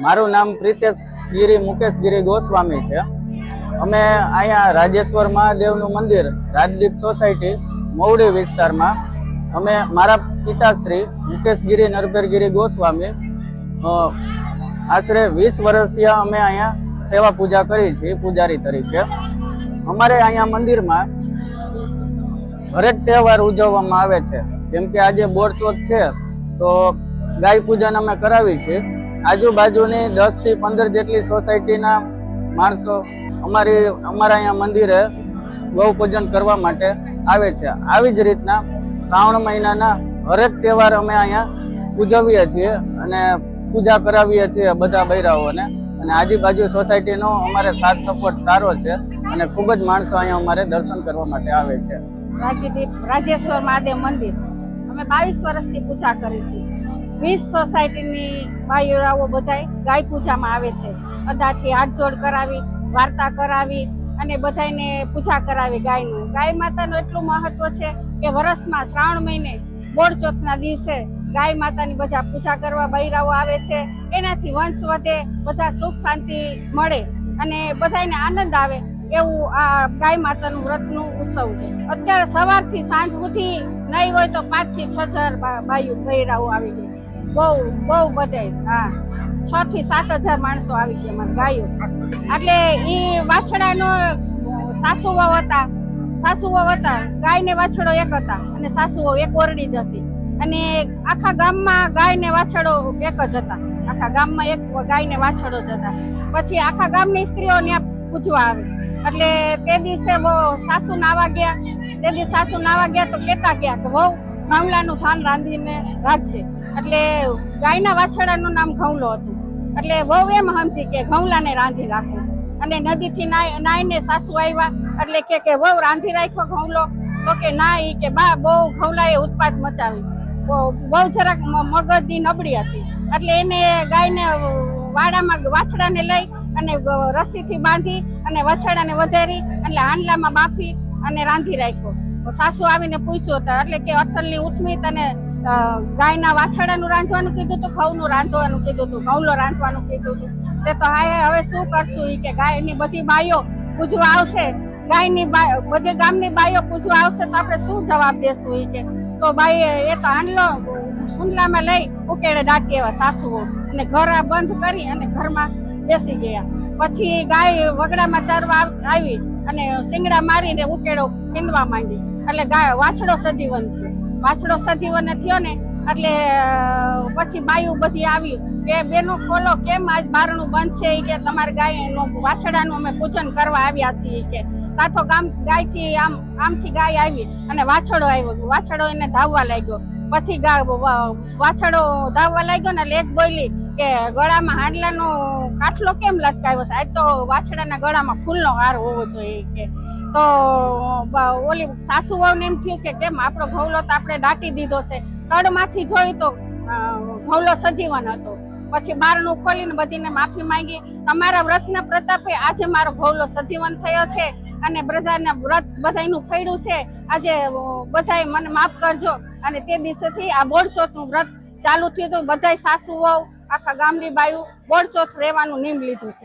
મારું નામ પ્રિતેશ ગિરી મુકેશ ગિરી ગોસ્વામી છે. અમે અહીંયા રાજેશ્વર મહાદેવનું મંદિર, રાજદીપ સોસાયટી મોવડી વિસ્તારમાં. અમે મારા પિતાશ્રી મુકેશ ગિરી નરભેર ગોસ્વામી. આશરે વીસ વર્ષથી અમે અહીંયા સેવા પૂજા કરી છે પૂજારી તરીકે. અમારે અહીંયા મંદિરમાં હરેક તહેવાર ઉજવવામાં આવે છે. જેમ કે આજે બોરચોથ છે, તો ગાય પૂજન અમે કરાવી છે આજુબાજુની દસથી પંદર જેટલી સોસાયટીના માણસો અમારી, અમારા અહીંયા મંદિરે ગૌ પૂજન કરવા માટે આવે છે. આવી જ રીતના શ્રાવણ મહિનાના હરેક તહેવાર અમે અહીંયા ઉજવીએ છીએ અને પૂજા કરાવીએ છીએ બધા બૈરાઓને. અને આજુબાજુ સોસાયટીનો અમારે સાથ સપોર્ટ સારો છે અને ખૂબ જ માણસો અહીંયા અમારે દર્શન કરવા માટે આવે છે. રાજેશ્વર મહાદેવ મંદિર. અમે બાવીસ વર્ષથી પૂજા કરી છે વીસ સોસાયટીની ભાઈઓ બધાય ગાય પૂજામાં આવે છે. બધાથી હાથ જોડ કરાવી, વાર્તા કરાવી અને બધાને પૂજા કરાવી ગાયનું. ગાય માતાનું એટલું મહત્વ છે કે વર્ષમાં શ્રાવણ મહિને બોડ ચોથના દિવસે ગાય માતાની બધા પૂજા કરવા બૈરાઓ આવે છે. એનાથી વંશ વધે, બધા સુખ શાંતિ મળે અને બધાને આનંદ આવે એવું આ ગાય માતાનું વ્રતનું ઉત્સવ છે. અત્યારે સવારથી સાંજ સુધી નહીં હોય તો પાંચથી છ હજાર ભાઈઓ બૈરાઓ આવી ગઈ બહુ બહુ બધે, હા. છ થી સાત હજાર માણસો આવી ગયા મારા ગાયો. એટલે એ વાછડાનો સાસુ વહુ હતા સાસુ વહુ હતા ગાય ને વાછડો એક હતા અને સાસુ વહુ એક ઓરડી જ હતી. અને આખા ગામમાં ગાય ને વાછડો એક જ હતા. આખા ગામમાં એક ગાય ને વાછડો જ હતા. પછી આખા ગામની સ્ત્રીઓ ત્યાં પૂજવા આવે. એટલે તે દિવસે બહુ સાસુ નાવા ગયા. તે દિવસે સાસુ નાવા ગયા તો કેતા ગયા કે, વહુ ગામલાનું થાન રાંધીને રાખજે. એટલે ગાયના વાછડાનું નામ ઘઉંલો હતું. એટલે વહુ એમ સમજી કે ઘઉંલાને રાંધી રાખો. અને નદીથી નાઈ નાઈને સાસુ આવ્યા એટલે કે કે વહુ રાંધી રાખ્યો ઘઉંલો, તો કે ના એ કે બા, બહુ ઘઉંલાએ ઉત્પાદ મચાવી. બહુ જરાક મગજની નબળી હતી. એટલે એને ગાયને વાડામાં વાછડાને લઈ અને રસીથી બાંધી અને વાછડાને વધારી એટલે હાંડલામાં બાફી અને રાંધી રાખ્યો. સાસુ આવીને પૂછ્યું હતા, એટલે કે અથલની ઉઠમી તને ગાયના વાછડાનું રાંધવાનું કીધું હતું, ઘઉંનું રાંધવાનું કીધું હતું, ઘઉંલો રાંધવાનું કીધું હતું. તે તો હા હવે શું કરશું એ કે ગાયની બધી બાઈઓ પૂજવા આવશે. ગાયની બધી ગામની બાયો પૂજવા આવશે તો આપણે શું જવાબ દેશું એ કે? તો બાઈએ એ તો હાંડલો સુંદલામાં લઈ ઉકેડે દાટી એવા સાસુઓ અને ઘર બંધ કરી અને ઘરમાં બેસી ગયા. પછી ગાય વગડામાં ચરવા આવી અને શિંગડા મારીને ઉકેડો પીંદવા માંડી. એટલે ગાય વાછડો સજીવન વાછડો સજીવન થયો ને, એટલે પછી બાયું બધી આવી. કે બેનો ખોલો, કેમ આજ બારણું બંધ છે? કે તમારે ગાયનું વાછડાનું અમે પૂજન કરવા આવ્યા છીએ કે તાતો ગામ ગાયથી આમ, આમથી ગાય આવી અને વાછડો આવ્યો વાછડો એને ધાવવા લાગ્યો. પછી વાછડો ધાવવા લાગ્યો ને એક બોલી કે ગળામાં હાડલાનો કાટલો કેમ લટકાવ્યો છે? આજ તો વાછડાના ગળામાં ફૂલનો હાર હોવો જોઈએ કે. તો ઓલી સાસુ વહુને એમ થયું કે કેમ આપણો ઘઉલો તો આપણે દાટી દીધો છે. તળમાંથી જોયું તો ઘઉલો સજીવન હતો. પછી બારણું ખોલીને બધીને માફી માંગી. તમારા વ્રતના પ્રતાપે આજે મારો ઘઉલો સજીવન થયો છે અને બધાના વ્રત બધાયનું ફેડ્યું છે. આજે બધાએ મને માફ કરજો. અને તે દિવસેથી આ બોળચોથનું વ્રત ચાલુ થયું હતું. બધાય સાસુ વહુ આખા ગામની બાયું બોડચોથ રહેવાનું નિયમ લીધું છે.